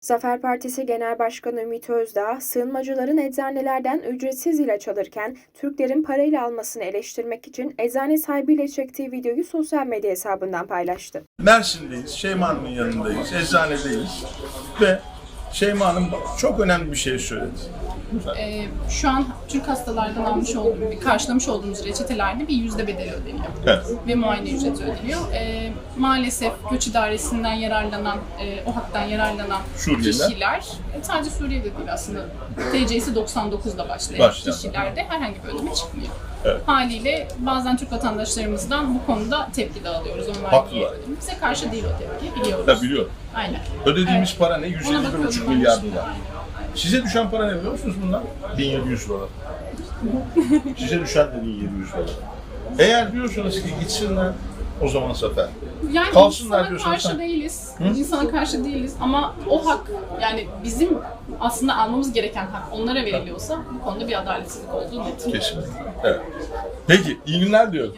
Zafer Partisi Genel Başkanı Ümit Özdağ, sığınmacıların eczanelerden ücretsiz ilaç alırken Türklerin parayla almasını eleştirmek için eczane sahibiyle çektiği videoyu sosyal medya hesabından paylaştı. Mersin'deyiz, Şeyma Hanım'ın yanındayız, eczanedeyiz ve Şeyma Hanım çok önemli bir şey söyledi. Ee, şu an Türk hastalardan almış olduğumuz, karşılamış olduğumuz reçetelerde bir yüzde bedeli ödeniyor. Evet. Ve muayene ücreti ödeniyor. Ee, maalesef göç idaresinden yararlanan, e, o haktan yararlanan Suriyeliler. kişiler, e, sadece Suriye'de değil aslında, TC'si 99'da başlayan Başlayan. kişilerde herhangi bir ödeme çıkmıyor. Evet. Haliyle bazen Türk vatandaşlarımızdan bu konuda tepki de alıyoruz. Onlar Haklılar. Bize karşı değil o tepki, biliyoruz. Ya biliyorum. Aynen. Ödediğimiz Evet. para ne? Ona 151,5 bakıyorum ben milyar dolar. Size düşen para ne biliyor musunuz bundan? 1700 dolar. Size düşen de 1700 dolar. Eğer diyorsanız ki gitsinler, o zaman zafer. Yani Kalsınlar insana karşı sen. değiliz. İnsana karşı değiliz ama o hak yani bizim aslında almamız gereken hak onlara veriliyorsa bu konuda bir adaletsizlik olduğu net. Kesinlikle. Evet. Peki, iyi günler diyorum.